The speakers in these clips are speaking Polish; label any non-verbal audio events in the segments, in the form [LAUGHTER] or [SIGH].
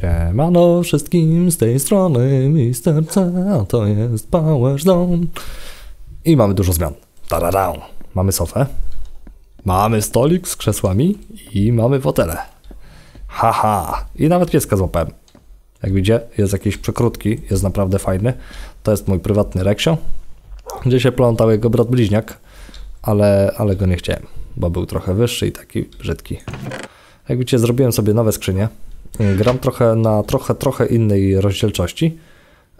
Siemano wszystkim z tej strony Mister C, a to jest Power Zone. I mamy dużo zmian. Tararau. Mamy sofę, mamy stolik z krzesłami i mamy fotele. Haha. I nawet pieska złapałem. Jak widzicie, jest jakiś przekrótki, jest naprawdę fajny. To jest mój prywatny Reksio, gdzie się plątał jego brat bliźniak, ale, ale go nie chciałem, bo był trochę wyższy i taki brzydki. Jak widzicie, zrobiłem sobie nowe skrzynie. Gram trochę na trochę, trochę innej rozdzielczości,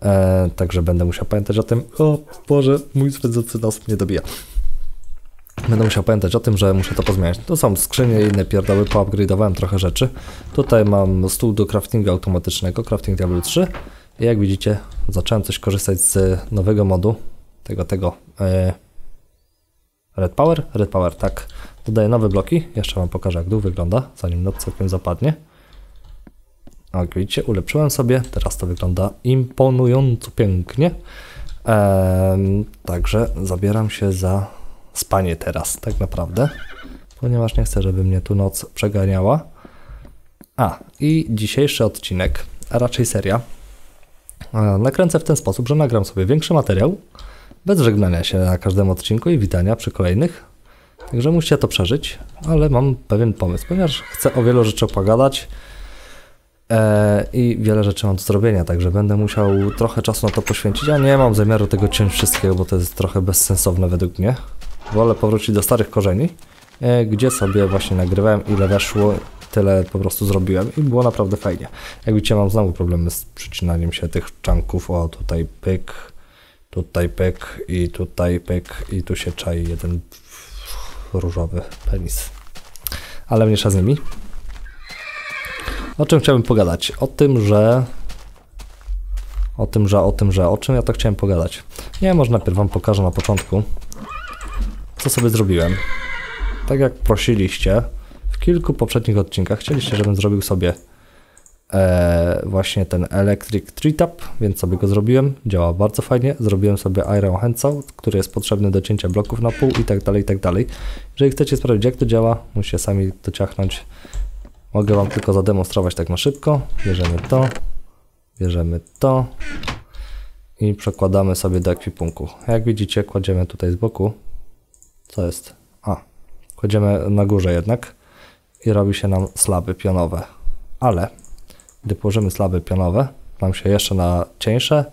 e, także będę musiał pamiętać o tym. O Boże, mój nas mnie dobija. Będę musiał pamiętać o tym, że muszę to pozmieniać. To są skrzynie i inne pierdoły, poupgrade'owałem trochę rzeczy. Tutaj mam stół do craftingu automatycznego, Crafting Diablo 3. I jak widzicie, zacząłem coś korzystać z nowego modu, tego, tego, e, Red Power, Red Power, tak. Dodaję nowe bloki, jeszcze Wam pokażę jak dół wygląda, zanim noc całkiem zapadnie. Jak widzicie, ulepszyłem sobie, teraz to wygląda imponująco pięknie. Także zabieram się za spanie teraz, tak naprawdę, ponieważ nie chcę, żeby mnie tu noc przeganiała. A, i dzisiejszy odcinek, a raczej seria, e, nakręcę w ten sposób, że nagram sobie większy materiał, bez żegnania się na każdym odcinku i witania przy kolejnych. Także musicie to przeżyć, ale mam pewien pomysł, ponieważ chcę o wielu rzeczach pogadać i wiele rzeczy mam do zrobienia, także będę musiał trochę czasu na to poświęcić, a nie mam zamiaru tego ciąć wszystkiego, bo to jest trochę bezsensowne według mnie. Wolę powrócić do starych korzeni, e, gdzie sobie właśnie nagrywałem ile weszło, tyle po prostu zrobiłem i było naprawdę fajnie. Jak widzicie mam znowu problemy z przycinaniem się tych czanków, o tutaj pyk, tutaj pyk i tutaj pyk i tu się czai jeden różowy penis. Ale mniejsza z nimi. O czym chciałbym pogadać? O tym, że... O tym, że, o tym, że... O czym ja to chciałem pogadać? Nie, może najpierw wam pokażę na początku, co sobie zrobiłem. Tak jak prosiliście, w kilku poprzednich odcinkach chcieliście, żebym zrobił sobie e, właśnie ten Electric Tree Tap, więc sobie go zrobiłem. Działa bardzo fajnie. Zrobiłem sobie Iron Handsaw, który jest potrzebny do cięcia bloków na pół i tak dalej, i tak dalej. Jeżeli chcecie sprawdzić jak to działa, musicie sami dociachnąć. Mogę Wam tylko zademonstrować tak na szybko. Bierzemy to, bierzemy to i przekładamy sobie do ekwipunku. Jak widzicie, kładziemy tutaj z boku. Co jest? A, kładziemy na górze jednak i robi się nam slaby pionowe. Ale gdy położymy slaby pionowe, nam się jeszcze na cieńsze,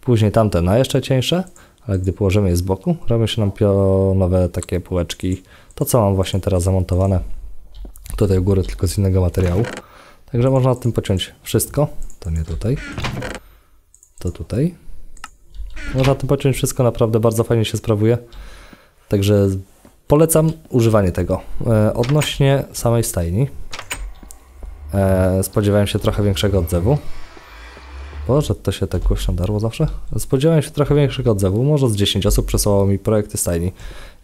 później tamte na jeszcze cieńsze, ale gdy położymy je z boku, robią się nam pionowe takie półeczki. To, co mam właśnie teraz zamontowane tutaj u góry, tylko z innego materiału. Także można na tym pociąć wszystko. To nie tutaj. To tutaj. Można na tym pociąć wszystko, naprawdę bardzo fajnie się sprawuje. Także polecam używanie tego. E, odnośnie samej stajni, E, spodziewałem się trochę większego odzewu. Boże, to się tak głośno darło zawsze? Spodziewałem się trochę większego odzewu. Może z 10 osób przesłało mi projekty stajni.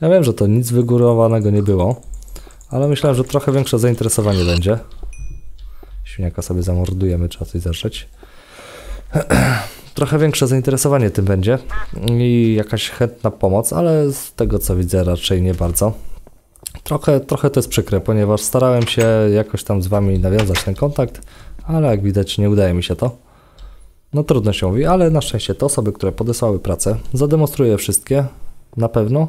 Ja wiem, że to nic wygórowanego nie było, ale myślałem, że trochę większe zainteresowanie będzie. Świniaka sobie zamordujemy, trzeba coś zeszeć. [CLEARS THROAT] trochę większe zainteresowanie tym będzie i jakaś chętna pomoc, ale z tego co widzę raczej nie bardzo. Trochę, trochę to jest przykre, ponieważ starałem się jakoś tam z Wami nawiązać ten kontakt, ale jak widać nie udaje mi się to. No trudno się mówi, ale na szczęście te osoby, które podesłały pracę, zademonstruję wszystkie na pewno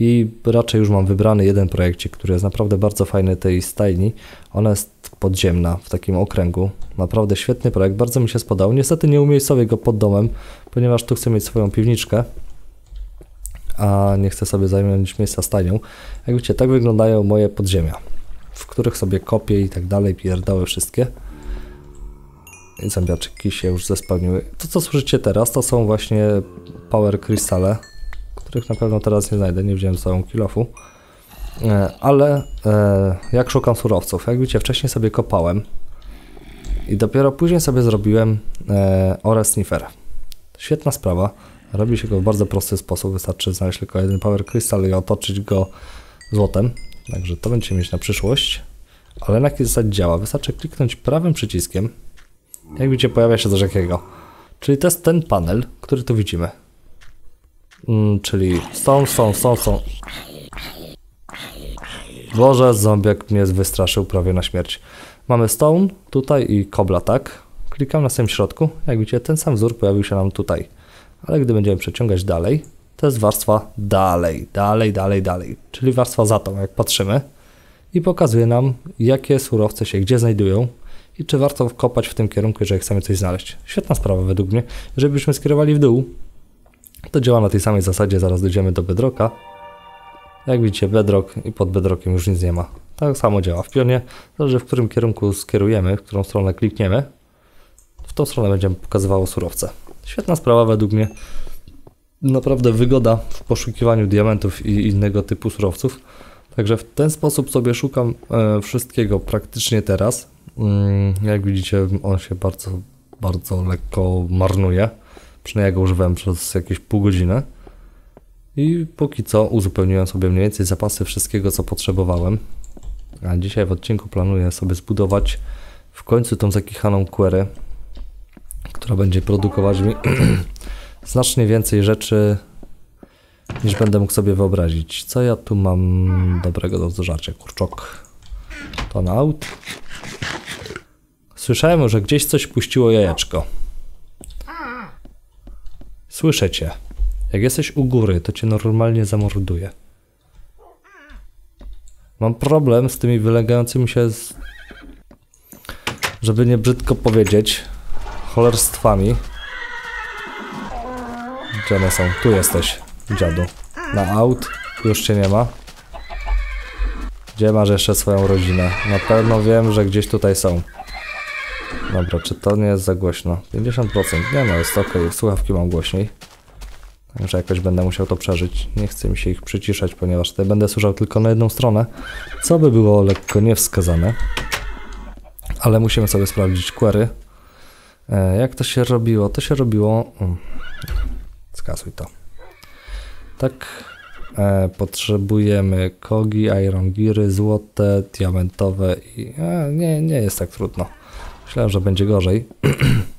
i raczej już mam wybrany jeden projekcik, który jest naprawdę bardzo fajny tej stajni. Ona jest podziemna w takim okręgu. Naprawdę świetny projekt, bardzo mi się spodobał. Niestety nie umiejscowię go pod domem, ponieważ tu chcę mieć swoją piwniczkę a nie chcę sobie zająć miejsca stajnią. Jak widzicie, tak wyglądają moje podziemia, w których sobie kopię i tak dalej, pierdały wszystkie. I zębiaczyki się już zespełniły. To, co słyszycie teraz, to są właśnie power krystale, których na pewno teraz nie znajdę, nie wziąłem całą kilofu. E, ale e, jak szukam surowców, jak widzicie, wcześniej sobie kopałem i dopiero później sobie zrobiłem e, ore sniffer. Świetna sprawa. Robi się go w bardzo prosty sposób, wystarczy znaleźć tylko jeden power crystal i otoczyć go złotem. Także to będziecie mieć na przyszłość. Ale na jakiej zasadzie działa? Wystarczy kliknąć prawym przyciskiem. Jak widzicie, pojawia się coś jakiego. Czyli to jest ten panel, który tu widzimy. Mm, czyli stone, stone, stone, stone. Boże, zombiak mnie wystraszył prawie na śmierć. Mamy stone tutaj i kobla, tak? Klikam na samym środku. Jak widzicie, ten sam wzór pojawił się nam tutaj. Ale gdy będziemy przeciągać dalej, to jest warstwa dalej, dalej, dalej, dalej. Czyli warstwa za tą, jak patrzymy. I pokazuje nam, jakie surowce się gdzie znajdują i czy warto kopać w tym kierunku, jeżeli chcemy coś znaleźć. Świetna sprawa według mnie. Żebyśmy skierowali w dół, to działa na tej samej zasadzie, zaraz dojdziemy do bedroka. Jak widzicie, bedrock i pod bedrockiem już nic nie ma. Tak samo działa w pionie. Zależy w którym kierunku skierujemy, w którą stronę klikniemy. W tą stronę będzie pokazywało surowce. Świetna sprawa według mnie. Naprawdę wygoda w poszukiwaniu diamentów i innego typu surowców. Także w ten sposób sobie szukam e, wszystkiego praktycznie teraz. Mm, jak widzicie, on się bardzo, bardzo lekko marnuje. Przynajmniej ja go używałem przez jakieś pół godziny. I póki co uzupełniłem sobie mniej więcej zapasy wszystkiego, co potrzebowałem. A dzisiaj w odcinku planuję sobie zbudować w końcu tą zakichaną query, która będzie produkować mi [CLEARS THROAT] znacznie więcej rzeczy niż będę mógł sobie wyobrazić. Co ja tu mam dobrego do zażarcia? Kurczok. To na aut. Słyszałem, że gdzieś coś puściło jajeczko. Słyszę cię. Jak jesteś u góry, to cię normalnie zamorduje. Mam problem z tymi wylegającymi się z... Żeby nie brzydko powiedzieć, cholerstwami. Gdzie one są? Tu jesteś, dziadu. Na aut. Już cię nie ma. Gdzie masz jeszcze swoją rodzinę? Na pewno wiem, że gdzieś tutaj są. Dobra, czy to nie jest za głośno? 50%. Nie no, jest ok. Słuchawki mam głośniej. Także jakoś będę musiał to przeżyć. Nie chcę mi się ich przyciszać, ponieważ tutaj będę słyszał tylko na jedną stronę, co by było lekko niewskazane. Ale musimy sobie sprawdzić query. E, jak to się robiło? To się robiło... Mm, skasuj to. Tak, e, potrzebujemy kogi, iron giry, złote, diamentowe i... E, nie, nie jest tak trudno. Myślałem, że będzie gorzej.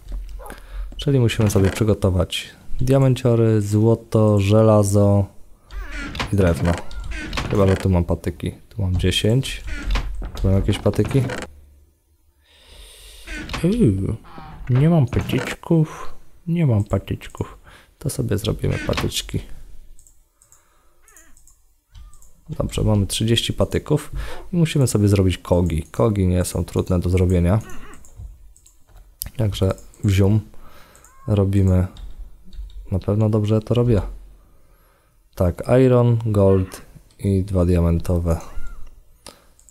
[CLEARS THROAT] Czyli musimy sobie przygotować diamenciory, złoto, żelazo i drewno. Chyba, że tu mam patyki. Tu mam 10. Tu mam jakieś patyki? Nie mam patyczków. Nie mam patyczków. To sobie zrobimy patyczki. Dobrze, mamy 30 patyków i musimy sobie zrobić kogi. Kogi nie są trudne do zrobienia. Także wzium robimy. Na pewno dobrze to robię. Tak, iron, gold i dwa diamentowe.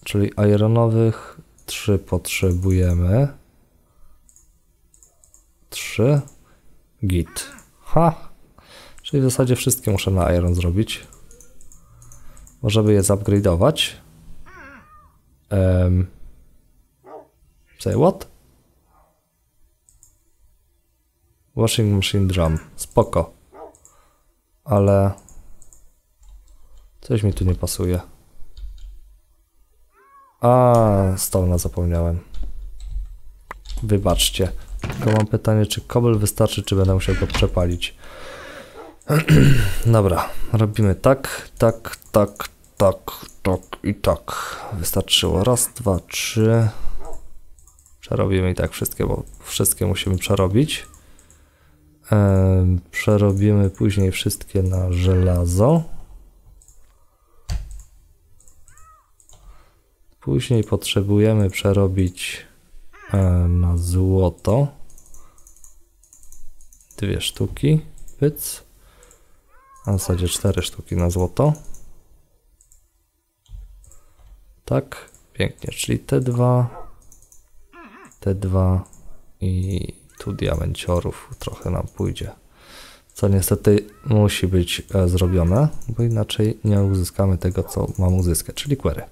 Czyli ironowych trzy potrzebujemy. Trzy. Git. Ha! Czyli w zasadzie wszystkie muszę na iron zrobić. Możemy je zupgrade'ować. Um, say what? Washing machine drum. Spoko. Ale... Coś mi tu nie pasuje. A, stolna zapomniałem. Wybaczcie. Tylko mam pytanie, czy kobel wystarczy, czy będę musiał go przepalić. [CLEARS THROAT] Dobra, robimy tak, tak, tak, tak, tak i tak. Wystarczyło. Raz, dwa, trzy. Przerobimy i tak wszystkie, bo wszystkie musimy przerobić. Przerobimy później wszystkie na żelazo. Później potrzebujemy przerobić na złoto. Dwie sztuki. Pyc. A w zasadzie cztery sztuki na złoto. Tak, pięknie, czyli te dwa, te dwa i tu diamenciorów trochę nam pójdzie. Co niestety musi być e, zrobione, bo inaczej nie uzyskamy tego, co mam uzyskać, czyli query.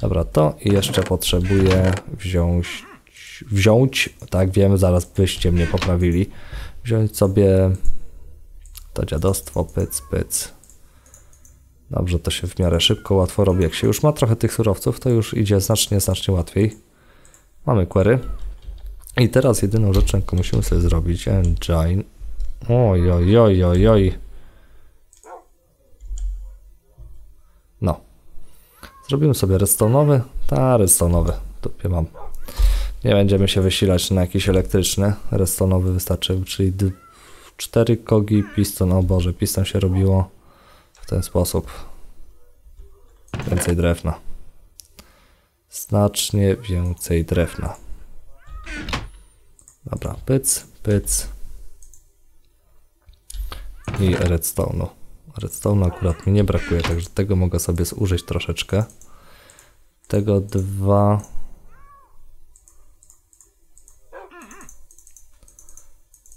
Dobra, to i jeszcze potrzebuję wziąć, wziąć, tak wiem, zaraz byście mnie poprawili, wziąć sobie to dziadostwo, pyc, pyc. Dobrze, to się w miarę szybko, łatwo robi. Jak się już ma trochę tych surowców, to już idzie znacznie, znacznie łatwiej. Mamy query. I teraz jedyną rzeczą, jaką musimy sobie zrobić, engine. Oj, oj, oj, oj, oj. No. Zrobimy sobie redstone'owy. Ta, redstone'owy. Tupie mam. Nie będziemy się wysilać na jakiś elektryczny, redstone'owy wystarczy, czyli cztery kogi, piston, o Boże, piston się robiło w ten sposób. Więcej drewna. Znacznie więcej drewna. Dobra, pyc, pyc. I redstone'u. Redstone'u akurat mi nie brakuje, także tego mogę sobie zużyć troszeczkę. Tego dwa.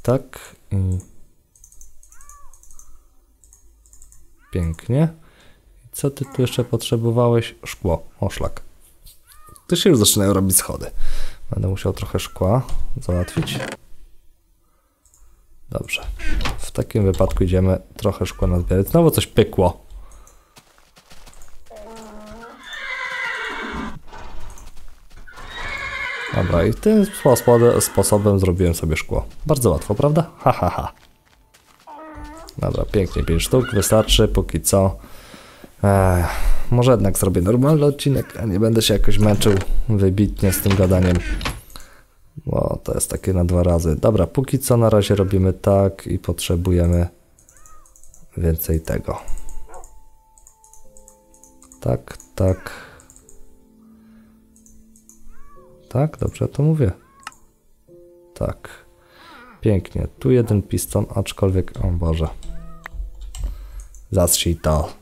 Tak i pięknie. Co ty tu jeszcze potrzebowałeś? Szkło, oszlak. Tu się już zaczynają robić schody. Będę musiał trochę szkła załatwić. Dobrze. W takim wypadku idziemy trochę szkła nazbierać. Znowu coś pykło. Dobra, i tym sposobem, zrobiłem sobie szkło. Bardzo łatwo, prawda? Ha, ha, ha. Dobra, pięknie, 5 sztuk wystarczy, póki co. Ech, może jednak zrobię normalny odcinek, a nie będę się jakoś męczył wybitnie z tym gadaniem. Bo to jest takie na dwa razy. Dobra, póki co na razie robimy tak i potrzebujemy więcej tego. Tak, tak. Tak, dobrze to mówię. Tak. Pięknie. Tu jeden piston, aczkolwiek, o Boże. Zastrzyj to.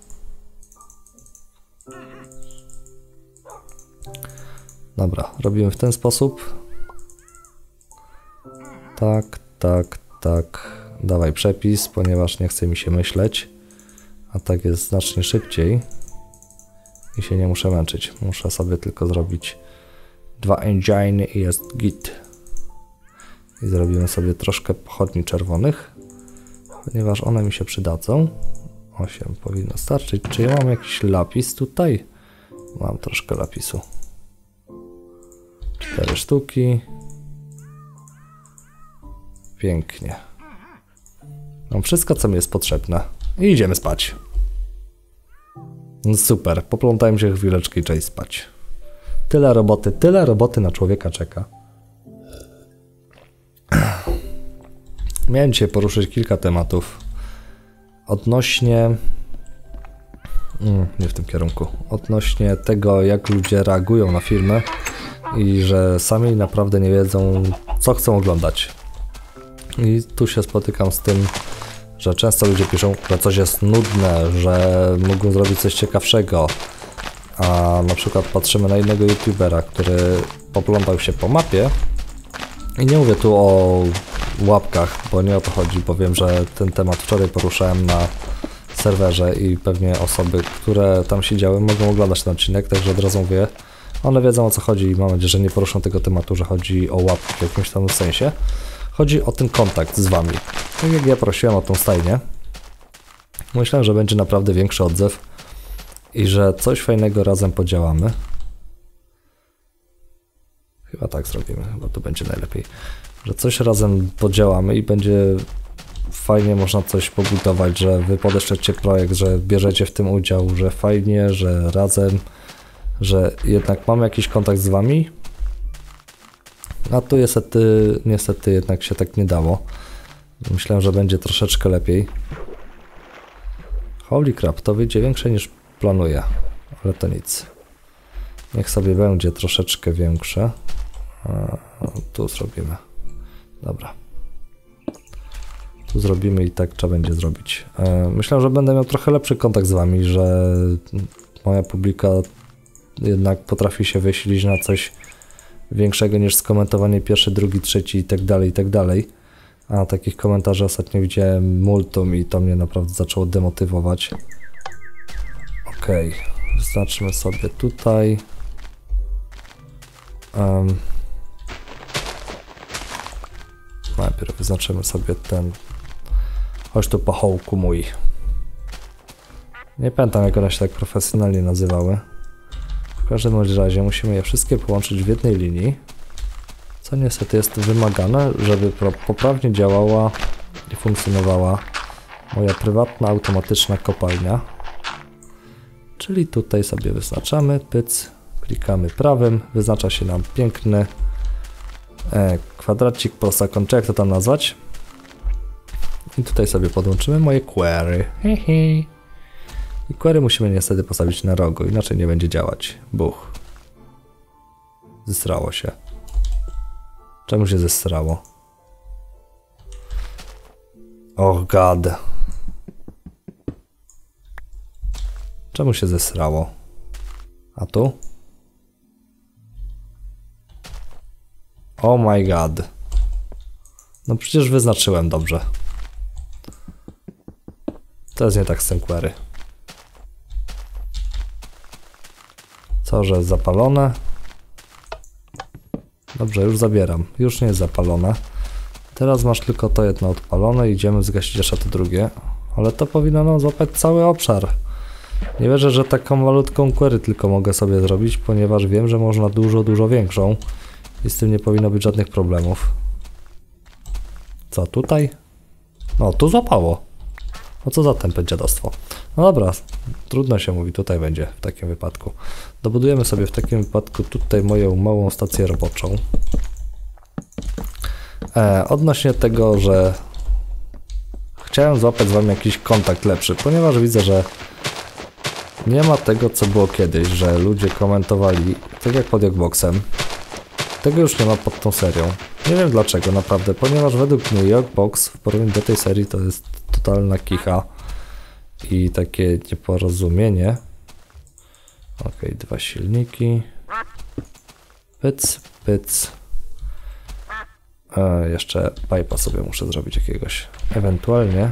Dobra, robimy w ten sposób. Tak, tak, tak. Dawaj przepis, ponieważ nie chce mi się myśleć. A tak jest znacznie szybciej. I się nie muszę męczyć. Muszę sobie tylko zrobić dwa engine i jest git. I zrobimy sobie troszkę pochodni czerwonych, ponieważ one mi się przydadzą. 8 powinno starczyć. Czy ja mam jakiś lapis tutaj? Mam troszkę lapisu. 4 sztuki. Pięknie. Mam wszystko, co mi jest potrzebne. I idziemy spać. No super, poplątałem się chwileczkę i spać. Tyle roboty, tyle roboty na człowieka czeka. [CLEARS THROAT] Miałem dzisiaj poruszyć kilka tematów odnośnie. Mm, nie w tym kierunku. Odnośnie tego, jak ludzie reagują na filmy i że sami naprawdę nie wiedzą, co chcą oglądać. I tu się spotykam z tym, że często ludzie piszą, że coś jest nudne, że mógłbym zrobić coś ciekawszego, a na przykład patrzymy na innego youtubera, który poplątał się po mapie i nie mówię tu o łapkach, bo nie o to chodzi, bo wiem, że ten temat wczoraj poruszałem na serwerze i pewnie osoby, które tam siedziały mogą oglądać ten odcinek, także od razu mówię, one wiedzą o co chodzi i mam nadzieję, że nie poruszą tego tematu, że chodzi o łapki w jakimś tam sensie. Chodzi o ten kontakt z wami. Tak jak ja prosiłem o tą stajnię, myślałem, że będzie naprawdę większy odzew i że coś fajnego razem podziałamy. Chyba tak zrobimy, chyba to będzie najlepiej. Że coś razem podziałamy i będzie fajnie można coś pobudować, że wy podeszczecie projekt, że bierzecie w tym udział, że fajnie, że razem, że jednak mamy jakiś kontakt z wami. A tu niestety, niestety jednak się tak nie dało. Myślałem, że będzie troszeczkę lepiej. Holy crap, to wyjdzie większe niż planuję, ale to nic. Niech sobie będzie troszeczkę większe. A, tu zrobimy. Dobra. Tu zrobimy i tak trzeba będzie zrobić. E, myślę, że będę miał trochę lepszy kontakt z wami, że moja publika jednak potrafi się wysilić na coś większego niż skomentowanie pierwszy, drugi, trzeci i tak dalej, tak dalej. A takich komentarzy ostatnio widziałem multum i to mnie naprawdę zaczęło demotywować. Ok, wyznaczmy sobie tutaj. Um, najpierw wyznaczymy sobie ten. Chodź tu pachołku mój. Nie pamiętam jak one się tak profesjonalnie nazywały. W każdym razie musimy je wszystkie połączyć w jednej linii. Co niestety jest wymagane, żeby poprawnie działała i funkcjonowała moja prywatna automatyczna kopalnia. Czyli tutaj sobie wyznaczamy, pyc, klikamy prawym, wyznacza się nam piękny E, kwadracik prosakon, czy jak to tam nazwać? I tutaj sobie podłączymy moje query. Hehe. I query musimy niestety postawić na rogu, inaczej nie będzie działać. Buch. Zesrało się. Czemu się zesrało? Oh god. Czemu się zesrało? A tu? Oh my god. No przecież wyznaczyłem dobrze. To jest nie tak z tym query. Co, że jest zapalone? Dobrze, już zabieram. Już nie jest zapalone. Teraz masz tylko to jedno odpalone. Idziemy zgasić jeszcze to drugie. Ale to powinno nam złapać cały obszar. Nie wierzę, że taką malutką query tylko mogę sobie zrobić, ponieważ wiem, że można dużo, dużo większą. I z tym nie powinno być żadnych problemów. Co tutaj? No, tu złapało. No co za tępe dziadostwo. No dobra, trudno się mówi, tutaj będzie w takim wypadku. Dobudujemy sobie w takim wypadku tutaj moją małą stację roboczą. E, odnośnie tego, że chciałem złapać z wami jakiś kontakt lepszy, ponieważ widzę, że nie ma tego, co było kiedyś, że ludzie komentowali, tak jak pod Jogboxem. Tego już nie ma pod tą serią. Nie wiem dlaczego, naprawdę, ponieważ według mnie Jogbox w porównaniu do tej serii to jest totalna kicha i takie nieporozumienie. Ok, dwa silniki. Pyc, pyc. E, jeszcze pipa sobie muszę zrobić jakiegoś. Ewentualnie.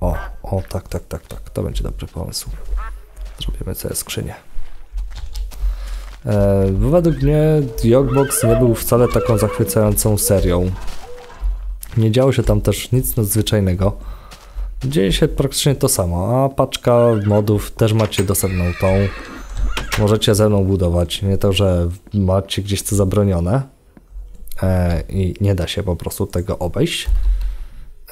O, o, tak, tak, tak, tak. To będzie dobry pomysł. Zrobimy sobie skrzynię. E, według mnie Jogbox nie był wcale taką zachwycającą serią. Nie działo się tam też nic nadzwyczajnego. Dzieje się praktycznie to samo, a paczka modów też macie dostępną tą. Możecie ze mną budować, nie to, że macie gdzieś to zabronione e, i nie da się po prostu tego obejść.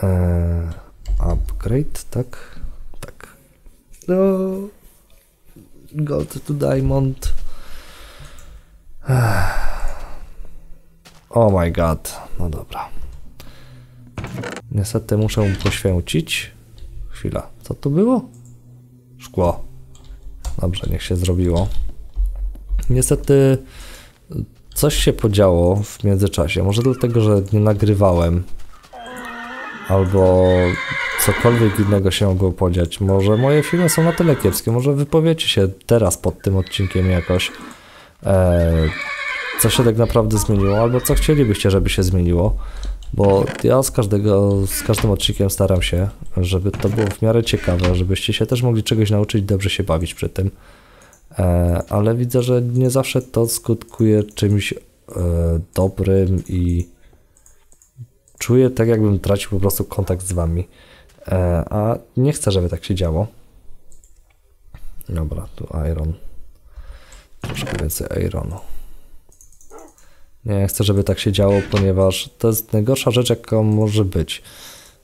E, upgrade, tak? Tak. No, gold to diamond. Oh my god, no dobra. Niestety muszę poświęcić. Chwila, co to było? Szkło. Dobrze, niech się zrobiło. Niestety coś się podziało w międzyczasie. Może dlatego, że nie nagrywałem. Albo cokolwiek innego się mogło podziać. Może moje filmy są na tyle kiepskie. Może wypowiecie się teraz pod tym odcinkiem jakoś. Eee, co się tak naprawdę zmieniło, albo co chcielibyście, żeby się zmieniło. Bo ja z każdego, z każdym odcinkiem staram się, żeby to było w miarę ciekawe, żebyście się też mogli czegoś nauczyć, dobrze się bawić przy tym. E, ale widzę, że nie zawsze to skutkuje czymś e, dobrym i czuję tak, jakbym tracił po prostu kontakt z wami. E, a nie chcę, żeby tak się działo. Dobra, tu iron. Troszkę więcej ironu. Nie chcę, żeby tak się działo, ponieważ to jest najgorsza rzecz, jaka może być.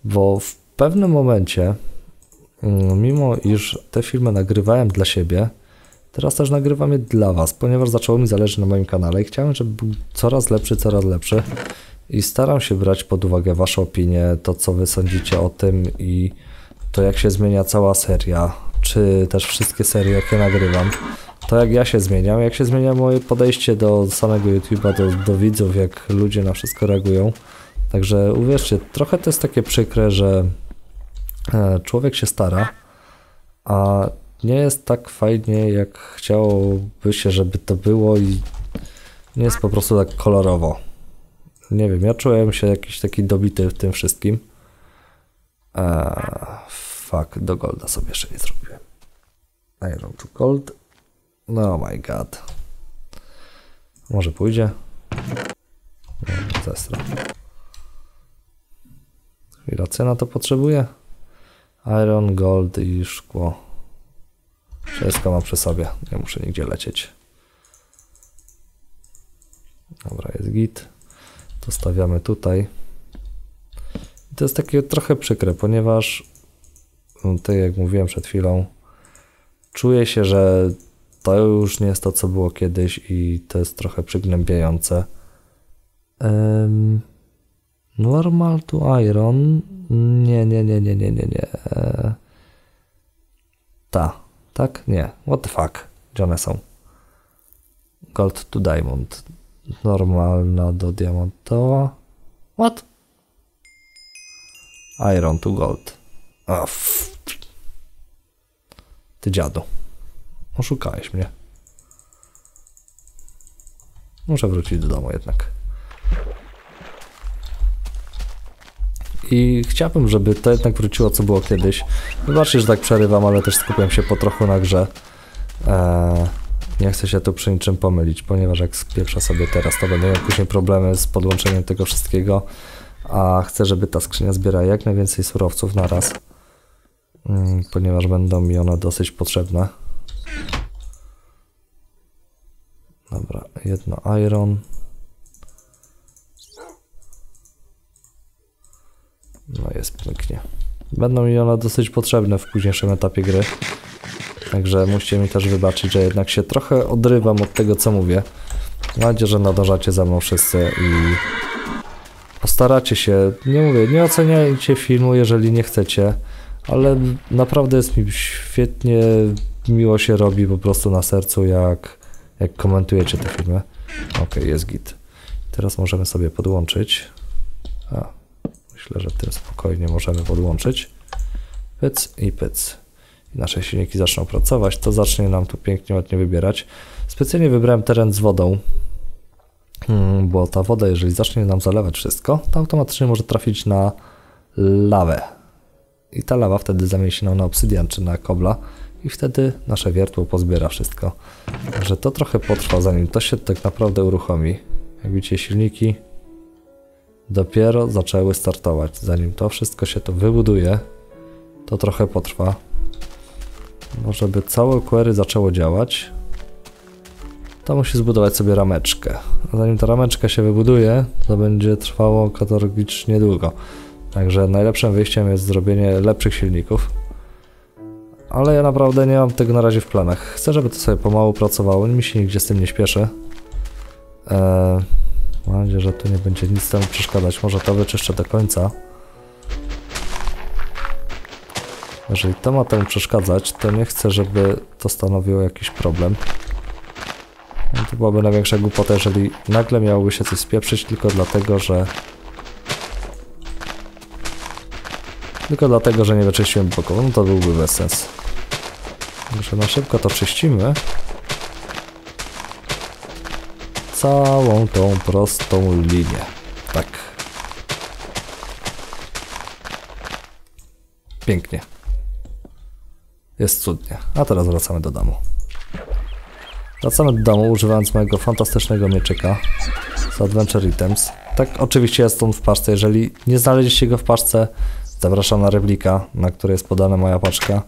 Bo w pewnym momencie, mm, mimo iż te filmy nagrywałem dla siebie, teraz też nagrywam je dla Was, ponieważ zaczęło mi zależeć na moim kanale i chciałem, żeby był coraz lepszy, coraz lepszy. I staram się brać pod uwagę Wasze opinie, to co Wy sądzicie o tym i to jak się zmienia cała seria, czy też wszystkie serie, jakie nagrywam to jak ja się zmieniam, jak się zmienia moje podejście do samego YouTube'a, do, do widzów, jak ludzie na wszystko reagują. Także uwierzcie, trochę to jest takie przykre, że e, człowiek się stara, a nie jest tak fajnie, jak chciałoby się, żeby to było i nie jest po prostu tak kolorowo. Nie wiem, ja czułem się jakiś taki dobity w tym wszystkim. Eee, fuck, do golda sobie jeszcze nie zrobiłem. Iron to gold. No my god. Może pójdzie? Zestra. Chwila, cena to potrzebuje? Iron, gold i szkło. Wszystko mam przy sobie. Nie muszę nigdzie lecieć. Dobra, jest git. To stawiamy tutaj. I to jest takie trochę przykre, ponieważ no, tak jak mówiłem przed chwilą, czuję się, że to już nie jest to, co było kiedyś i to jest trochę przygnębiające. Um, normal to iron. Nie, nie, nie, nie, nie, nie, nie. E, ta. Tak? Nie. What the fuck? Gdzie one są? Gold to diamond. Normalna do diamentowa. What? Iron to gold. A, Ty dziadu. Oszukałeś mnie. Muszę wrócić do domu jednak. I chciałbym, żeby to jednak wróciło, co było kiedyś. Wybaczcie, że tak przerywam, ale też skupiam się po trochu na grze. Eee, nie chcę się tu przy niczym pomylić, ponieważ jak spieprzę sobie teraz, to miał później problemy z podłączeniem tego wszystkiego. A chcę, żeby ta skrzynia zbierała jak najwięcej surowców na raz. Mm, ponieważ będą mi one dosyć potrzebne. Dobra, jedno iron. No jest pięknie. Będą mi one dosyć potrzebne w późniejszym etapie gry. Także musicie mi też wybaczyć, że jednak się trochę odrywam od tego, co mówię. Mam nadzieję, że nadążacie za mną wszyscy i postaracie się. Nie mówię, nie oceniajcie filmu, jeżeli nie chcecie, ale naprawdę jest mi świetnie miło się robi po prostu na sercu, jak, jak komentujecie te filmy. Ok, jest git. Teraz możemy sobie podłączyć. A, myślę, że tym spokojnie możemy podłączyć. Pyc i pyc. I nasze silniki zaczną pracować, to zacznie nam tu pięknie ładnie wybierać. Specjalnie wybrałem teren z wodą, hmm, bo ta woda, jeżeli zacznie nam zalewać wszystko, to automatycznie może trafić na lawę. I ta lawa wtedy zamieni się na obsydian czy na kobla i wtedy nasze wiertło pozbiera wszystko. Także to trochę potrwa, zanim to się tak naprawdę uruchomi. Jak widzicie, silniki dopiero zaczęły startować. Zanim to wszystko się to wybuduje, to trochę potrwa. No, żeby całe query zaczęło działać, to musi zbudować sobie rameczkę. A zanim ta rameczka się wybuduje, to będzie trwało katalogiczni długo. Także najlepszym wyjściem jest zrobienie lepszych silników. Ale ja naprawdę nie mam tego na razie w planach. Chcę, żeby to sobie pomału pracowało, mi się nigdzie z tym nie śpieszy. Eee, mam nadzieję, że tu nie będzie nic temu przeszkadzać. Może to wyczyszczę do końca. Jeżeli to ma temu przeszkadzać, to nie chcę, żeby to stanowiło jakiś problem. No to byłaby największa głupota, jeżeli nagle miałoby się coś spieprzyć tylko dlatego, że... Tylko dlatego, że nie wyczyściłem boku. No to byłby bez sensu. Także na szybko to czyścimy. Całą tą prostą linię. Tak. Pięknie. Jest cudnie. A teraz wracamy do domu. Wracamy do domu używając mojego fantastycznego mieczyka z Adventure Items. Tak, oczywiście jest on w paczce. Jeżeli nie znaleźliście go w paczce, zapraszam na replika, na której jest podana moja paczka.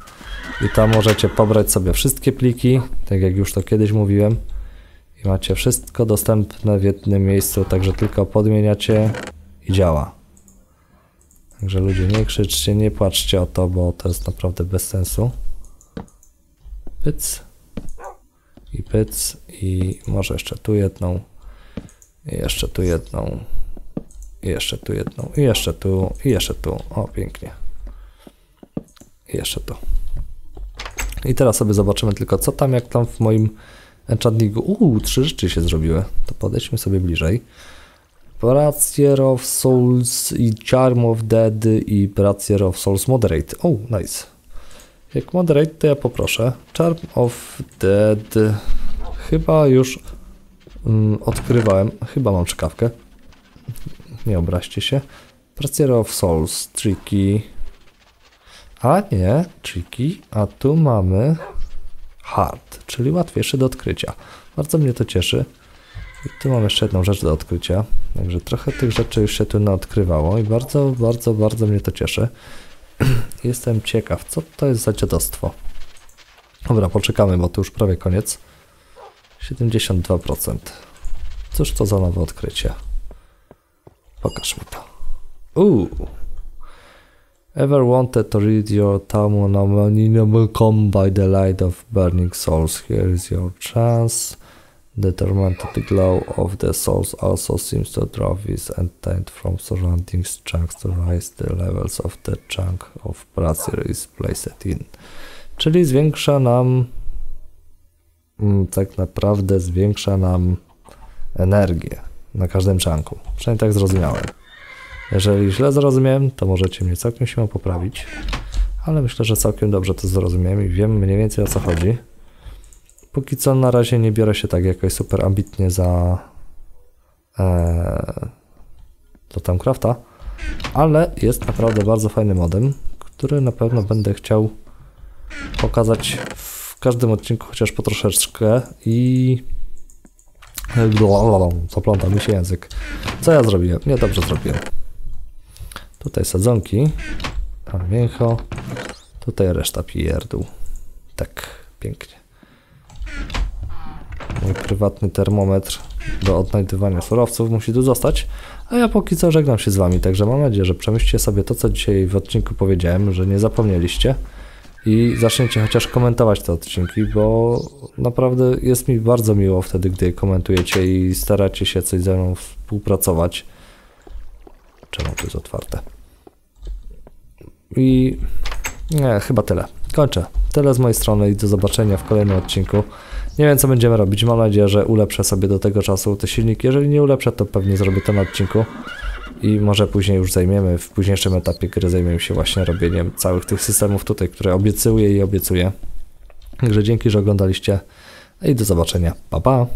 I tam możecie pobrać sobie wszystkie pliki, tak jak już to kiedyś mówiłem. I macie wszystko dostępne w jednym miejscu, także tylko podmieniacie i działa. Także ludzie nie krzyczcie, nie płaczcie o to, bo to jest naprawdę bez sensu pyc i pyc i może jeszcze tu jedną i jeszcze tu jedną i jeszcze tu jedną i jeszcze tu i jeszcze tu, o pięknie i jeszcze tu i teraz sobie zobaczymy tylko co tam jak tam w moim enchantningu, uuu, trzy rzeczy się zrobiły to podejdźmy sobie bliżej Bracier of Souls i Charm of Dead i Bracier of Souls Moderate, o, nice jak moderate, to ja poproszę. Charm of Dead. Chyba już um, odkrywałem. Chyba mam czkawkę. Nie obraźcie się. Pracier of Souls. Tricky. A nie, tricky. A tu mamy hard, czyli łatwiejszy do odkrycia. Bardzo mnie to cieszy. I tu mam jeszcze jedną rzecz do odkrycia. Także trochę tych rzeczy już się tu naodkrywało i bardzo, bardzo, bardzo mnie to cieszy. [CLEARS THROAT] Jestem ciekaw, co to jest za dziadostwo. Dobra, poczekamy, bo to już prawie koniec. 72%. Cóż to za nowe odkrycie? Pokaż mi to. Uuu. Ever wanted to read your Tamunameninable come by the light of burning souls? Here is your chance. Determined the glow of the souls also seems to draw this intent from surrounding chunks to raise the levels of the chunk of pracy is placed in. Czyli zwiększa nam mm, tak naprawdę zwiększa nam energię na każdym czanku. Przynajmniej tak zrozumiałem. Jeżeli źle zrozumiałem, to możecie mnie całkiem się poprawić, ale myślę, że całkiem dobrze to zrozumiałem i wiem mniej więcej o co chodzi. Póki co na razie nie biorę się tak jakoś super ambitnie za e, to tam crafta, ale jest naprawdę bardzo fajny modem, który na pewno będę chciał pokazać w każdym odcinku chociaż po troszeczkę i zapląta mi się język. Co ja zrobiłem? Nie, dobrze zrobiłem. Tutaj sadzonki, tam mięcho, tutaj reszta pierdół. Tak, pięknie. Mój prywatny termometr do odnajdywania surowców musi tu zostać, a ja póki co żegnam się z Wami, także mam nadzieję, że przemyślcie sobie to, co dzisiaj w odcinku powiedziałem, że nie zapomnieliście i zaczniecie chociaż komentować te odcinki, bo naprawdę jest mi bardzo miło wtedy, gdy komentujecie i staracie się coś ze mną współpracować. Czemu to jest otwarte? I nie, chyba tyle. Kończę. Tyle z mojej strony i do zobaczenia w kolejnym odcinku. Nie wiem, co będziemy robić. Mam nadzieję, że ulepszę sobie do tego czasu te silniki. Jeżeli nie ulepszę, to pewnie zrobię to na odcinku. I może później już zajmiemy, w późniejszym etapie gry zajmiemy się właśnie robieniem całych tych systemów tutaj, które obiecuję i obiecuję. Także dzięki, że oglądaliście i do zobaczenia. Pa, pa!